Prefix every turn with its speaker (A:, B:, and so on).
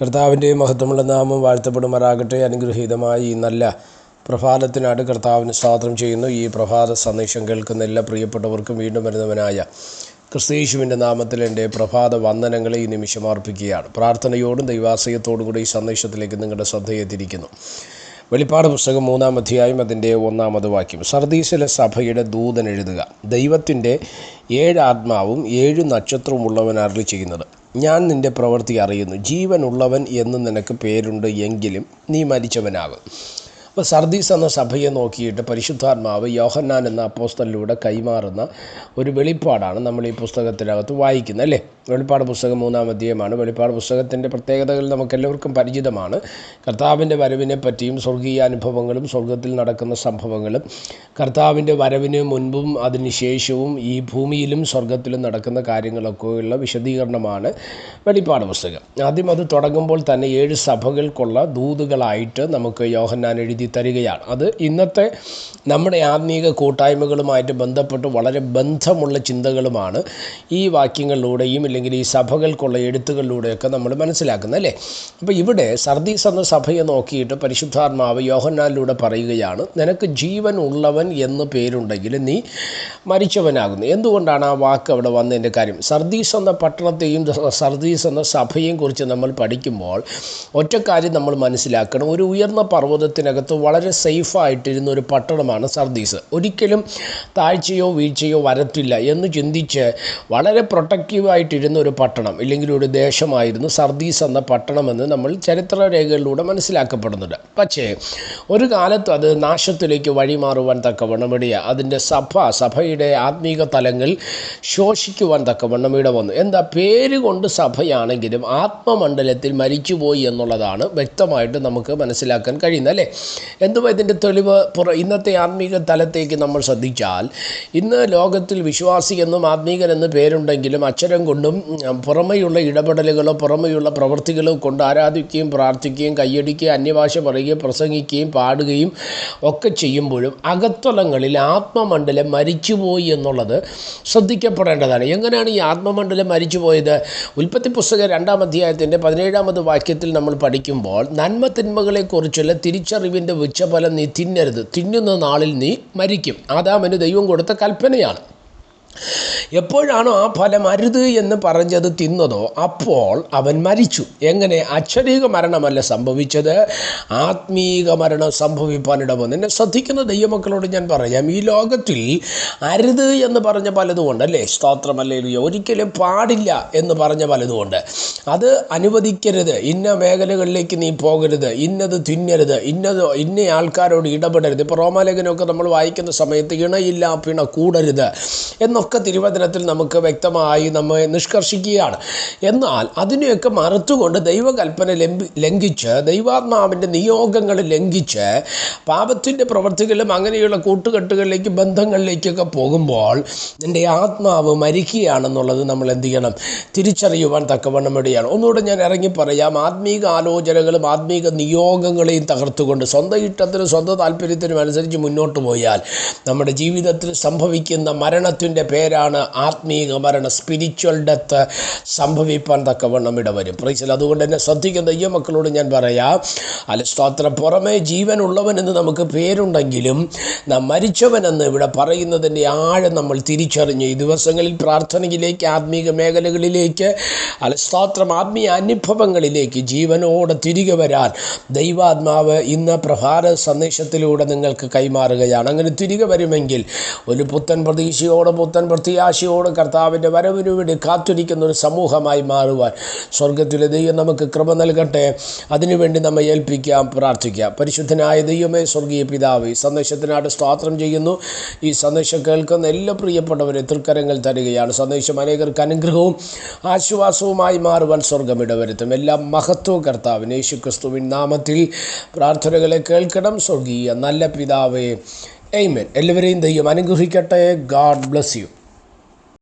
A: കർത്താവിന്റെ മഹത്വമുള്ള നാമം വാഴ്ത്തപ്പെടുമാറാകട്ടെ. അനുഗ്രഹീതമായി ഈ നല്ല പ്രഭാതത്തിനായിട്ട് കർത്താവിന് സ്വാതന്ത്ര്യം ചെയ്യുന്നു. ഈ പ്രഭാത സന്ദേശം കേൾക്കുന്ന എല്ലാ പ്രിയപ്പെട്ടവർക്കും വീണ്ടും വരുന്നവനായ ക്രിസ്തീശുവിന്റെ നാമത്തിൽ എന്റെ പ്രഭാത വന്ദനങ്ങളെ ഈ നിമിഷം അർപ്പിക്കുകയാണ്. പ്രാർത്ഥനയോടും ദൈവാശ്രയത്തോടും കൂടി ഈ സന്ദേശത്തിലേക്ക് നിങ്ങളുടെ ശ്രദ്ധയെ തിരിക്കുന്നു. വെളിപ്പാട് പുസ്തകം മൂന്നാം അധ്യായം അതിന്റെ ഒന്നാമത് വാക്യം. സർദീസിലെ സഭയുടെ ദൂതൻ എഴുതുക ദൈവത്തിന്റെ ഏഴ് ആത്മാവും ഏഴ് നക്ഷത്രവും ഉള്ളവൻ ചെയ്യുന്നത്. ഞാൻ നിന്റെ പ്രവൃത്തി അറിയുന്നു. ജീവനുള്ളവൻ എന്ന് നിനക്ക് പേരുണ്ട് എങ്കിലും നീ മരിച്ചവനാകും. അപ്പോൾ സർദീസ് എന്ന സഭയെ നോക്കിയിട്ട് പരിശുദ്ധാത്മാവ് യോഹന്നാൻ എന്ന അപ്പോസ്തലിലൂടെ കൈമാറുന്ന ഒരു വെളിപ്പാടാണ് നമ്മൾ ഈ പുസ്തകത്തിനകത്ത് വായിക്കുന്നത് അല്ലേ? വെളിപ്പാട് പുസ്തകം മൂന്നാം അധ്യയമാണ്. വെളിപ്പാട് പുസ്തകത്തിന്റെ പ്രത്യേകതകൾ നമുക്കെല്ലാവർക്കും പരിചിതമാണ്. കർത്താവിന്റെ വരവിനെ പറ്റിയും സ്വർഗീയ അനുഭവങ്ങളും സ്വർഗത്തിൽ നടക്കുന്ന സംഭവങ്ങളും കർത്താവിന്റെ വരവിന് മുൻപും അതിനുശേഷവും ഈ ഭൂമിയിലും സ്വർഗത്തിലും നടക്കുന്ന കാര്യങ്ങളൊക്കെയുള്ള വിശദീകരണമാണ് വെളിപ്പാട് പുസ്തകം. ആദ്യം അത് തുടങ്ങുമ്പോൾ തന്നെ ഏഴ് സഭകൾക്കുള്ള ദൂതുകളായിട്ട് നമുക്ക് യോഹന്നാൻ എഴുതി തരികയാണ്. അത് ഇന്നത്തെ നമ്മുടെ ആത്മീക കൂട്ടായ്മകളുമായിട്ട് ബന്ധപ്പെട്ട് വളരെ ബന്ധമുള്ള ചിന്തകളുമാണ് ഈ വാക്യങ്ങളിലൂടെയും അല്ലെങ്കിൽ ഈ സഭകൾക്കുള്ള എഴുത്തുകളിലൂടെയൊക്കെ നമ്മൾ മനസ്സിലാക്കുന്നത് അല്ലേ? അപ്പോൾ ഇവിടെ സർദീസ് എന്ന സഭയെ നോക്കിയിട്ട് പരിശുദ്ധാത്മാവ് യോഹന്നാലിലൂടെ പറയുകയാണ് നിനക്ക് ജീവൻ ഉള്ളവൻ എന്ന് പേരുണ്ടെങ്കിൽ നീ മരിച്ചവനാകുന്നു. എന്തുകൊണ്ടാണ് ആ വാക്ക് അവിടെ വന്നതിന്റെ കാര്യം? സർദീസ് എന്ന പട്ടണത്തെയും സർദീസ് എന്ന സഭയെയും കുറിച്ച് നമ്മൾ പഠിക്കുമ്പോൾ ഒറ്റ കാര്യം നമ്മൾ മനസ്സിലാക്കണം. ഒരു ഉയർന്ന പർവതത്തിനകത്ത് വളരെ സേഫായിട്ടിരുന്ന ഒരു പട്ടണമാണ് സർദീസ്. ഒരിക്കലും താഴ്ചയോ വീഴ്ചയോ വരത്തില്ല എന്ന് ചിന്തിച്ച് വളരെ പ്രൊട്ടക്റ്റീവായിട്ടിരുന്ന ഒരു പട്ടണം ഇല്ലെങ്കിൽ ഒരു ദേശമായിരുന്നു സർദീസ് എന്ന പട്ടണമെന്ന് നമ്മൾ ചരിത്രരേഖകളിലൂടെ മനസ്സിലാക്കപ്പെടുന്നുണ്ട്. പക്ഷേ ഒരു കാലത്ത് അത് നാശത്തിലേക്ക് വഴിമാറുവാൻ തക്കവണ്ണം ഇടയ. അതിന്റെ സഭ സഭയുടെ ആത്മീക തലങ്ങൾ ശോഷിക്കുവാൻ തക്കവണ്ണം ഇട വന്നു. എന്താ പേര് കൊണ്ട് സഭയാണെങ്കിലും ആത്മമണ്ഡലത്തിൽ മരിച്ചുപോയി എന്നുള്ളതാണ് വ്യക്തമായിട്ട് നമുക്ക് മനസ്സിലാക്കാൻ കഴിയുന്നത് അല്ലേ? എന്തുവാ ഇതിന്റെ തെളിവ്? പുറ ഇന്നത്തെ ആത്മീക തലത്തേക്ക് നമ്മൾ ശ്രദ്ധിച്ചാൽ ഇന്ന് ലോകത്തിൽ വിശ്വാസി എന്നും ആത്മീകൻ എന്ന് പേരുണ്ടെങ്കിലും അക്ഷരം കൊണ്ടും പുറമെയുള്ള ഇടപെടലുകളോ പുറമെയുള്ള പ്രവൃത്തികളോ കൊണ്ട് ആരാധിക്കുകയും പ്രാർത്ഥിക്കുകയും കയ്യടിക്കുകയും അന്യഭാഷ പറയുകയും പ്രസംഗിക്കുകയും പാടുകയും ഒക്കെ ചെയ്യുമ്പോഴും അകത്തലങ്ങളിൽ ആത്മമണ്ഡലം മരിച്ചുപോയി എന്നുള്ളത് ശ്രദ്ധിക്കപ്പെടേണ്ടതാണ്. എങ്ങനെയാണ് ഈ ആത്മമണ്ഡലം മരിച്ചുപോയത്? ഉൽപ്പത്തി പുസ്തകം രണ്ടാം അധ്യായത്തിന്റെ പതിനേഴാമത് വാക്യത്തിൽ നമ്മൾ പഠിക്കുമ്പോൾ നന്മ തിന്മകളെക്കുറിച്ചുള്ള തിരിച്ചറിവിന്റെ ഉച്ചഫലം നീ തിന്നരുത്. തിന്നുന്ന നാളിൽ നീ മരിക്കും. ആദാമിന് ദൈവം കൊടുത്ത കൽപ്പനയാണ്. എപ്പോഴാണോ ആ ഫലം അരുത് എന്ന് പറഞ്ഞത് തിന്നതോ അപ്പോൾ അവൻ മരിച്ചു. എങ്ങനെ? അക്ഷരീക മരണമല്ല സംഭവിച്ചത്. ആത്മീക മരണം സംഭവിപ്പാൻ വന്നു എന്നെ ശ്രദ്ധിക്കുന്ന ദൈവമക്കളോട് ഞാൻ പറയാം ഈ ലോകത്തിൽ അരുത് എന്ന് പറഞ്ഞ പലതുകൊണ്ട് അല്ലേ? സ്തോത്രമല്ലേ ഒരിക്കലും പാടില്ല എന്ന് പറഞ്ഞ പലതുകൊണ്ട്. അത് അനുവദിക്കരുത്. ഇന്ന മേഖലകളിലേക്ക് നീ പോകരുത്. ഇന്നത് തിന്നരുത്. ഇന്നത് ഇന്ന ആൾക്കാരോട് ഇടപെടരുത്. ഇപ്പോൾ റോമാലേഖനമൊക്കെ നമ്മൾ വായിക്കുന്ന സമയത്ത് ഇണയില്ല പിണ കൂടരുത് എന്നൊക്കെ തിരുവചനത്തിൽ നമുക്ക് വ്യക്തമായി നമ്മൾ നിഷ്കർഷിക്കുകയാണ്. എന്നാൽ അതിനെയൊക്കെ മറുത്തുകൊണ്ട് ദൈവകൽപ്പന ലംഘി ലംഘിച്ച് ദൈവാത്മാവിന്റെ നിയോഗങ്ങൾ ലംഘിച്ച് പാപത്തിന്റെ പ്രവൃത്തികളും അങ്ങനെയുള്ള കൂട്ടുകെട്ടുകളിലേക്ക് ബന്ധങ്ങളിലേക്കൊക്കെ പോകുമ്പോൾ എന്റെ ആത്മാവ് മരിക്കുകയാണെന്നുള്ളത് നമ്മൾ എന്ത് ചെയ്യണം? തിരിച്ചറിയുവാൻ തക്കവണ്ണം ഇടയാണ് ഒന്നുകൂടെ ഞാൻ ഇറങ്ങി പറയാം. ആത്മീക ആലോചനകളും ആത്മീക നിയോഗങ്ങളെയും തകർത്തുകൊണ്ട് സ്വന്തം ഇഷ്ടത്തിനും സ്വന്തം താല്പര്യത്തിനും അനുസരിച്ച് മുന്നോട്ട് പോയാൽ നമ്മുടെ ജീവിതത്തിൽ സംഭവിക്കുന്ന മരണത്തിന്റെ പേരാണ് ആത്മീക മരണം സ്പിരിച്വൽ ഡെത്ത് സംഭവിപ്പാൻ തക്കവണ്ണം ഇടവരും. പ്രൈസിൽ അതുകൊണ്ട് തന്നെ ശ്രദ്ധിക്കുന്ന ഈ മക്കളോട് ഞാൻ പറയാം അല്ല സ്തോത്രം പുറമേ ജീവനുള്ളവനെന്ന് നമുക്ക് പേരുണ്ടെങ്കിലും നാം മരിച്ചവനെന്ന് ഇവിടെ പറയുന്നതിന്റെ ആഴം നമ്മൾ തിരിച്ചറിഞ്ഞ് ഈ ദിവസങ്ങളിൽ പ്രാർത്ഥനയിലേക്ക് ആത്മീക മേഖലകളിലേക്ക് അല്ല സ്തോത്രം ആത്മീയ അനുഭവങ്ങളിലേക്ക് ജീവനോടെ തിരികെ വരാൻ ദൈവാത്മാവ് ഇന്ന് പ്രഭാര സന്ദേശത്തിലൂടെ നിങ്ങൾക്ക് കൈമാറുകയാണ്. അങ്ങനെ തിരികെ വരുമെങ്കിൽ ഒരു പുത്തൻ പ്രതീക്ഷയോടെ പുത്തൻ പ്രത്യാശയോട് കർത്താവിന്റെ വരവിനു വേണ്ടി കാത്തിരിക്കുന്ന ഒരു സമൂഹമായി മാറുവാൻ സ്വർഗത്തിലെ ദൈവം നമുക്ക് കൃപ നൽകട്ടെ. അതിനുവേണ്ടി നമ്മെ ഏൽപ്പിക്കാം പ്രാർത്ഥിക്കാം. പരിശുദ്ധനായ ദൈവമേ സ്വർഗീയ പിതാവ് ഈ സന്ദേശത്തിനായിട്ട് സ്തോത്രം ചെയ്യുന്നു. ഈ സന്ദേശം കേൾക്കുന്ന എല്ലാ പ്രിയപ്പെട്ടവരെ തൃക്കരങ്ങൾ തരികയാണ്. സന്ദേശം അനേകർക്ക് അനുഗ്രഹവും ആശ്വാസവുമായി മാറുവാൻ സ്വർഗം ഇടവരുത്തും. എല്ലാ മഹത്വവും കർത്താവിന് യേശു ക്രിസ്തുവിൻ നാമത്തിൽ പ്രാർത്ഥനകളെ കേൾക്കണം. സ്വർഗീയ നല്ല പിതാവേ എയ്മൻ എല്ലാവരെയും ദൈവം അനുഗ്രഹിക്കട്ടെ. God bless you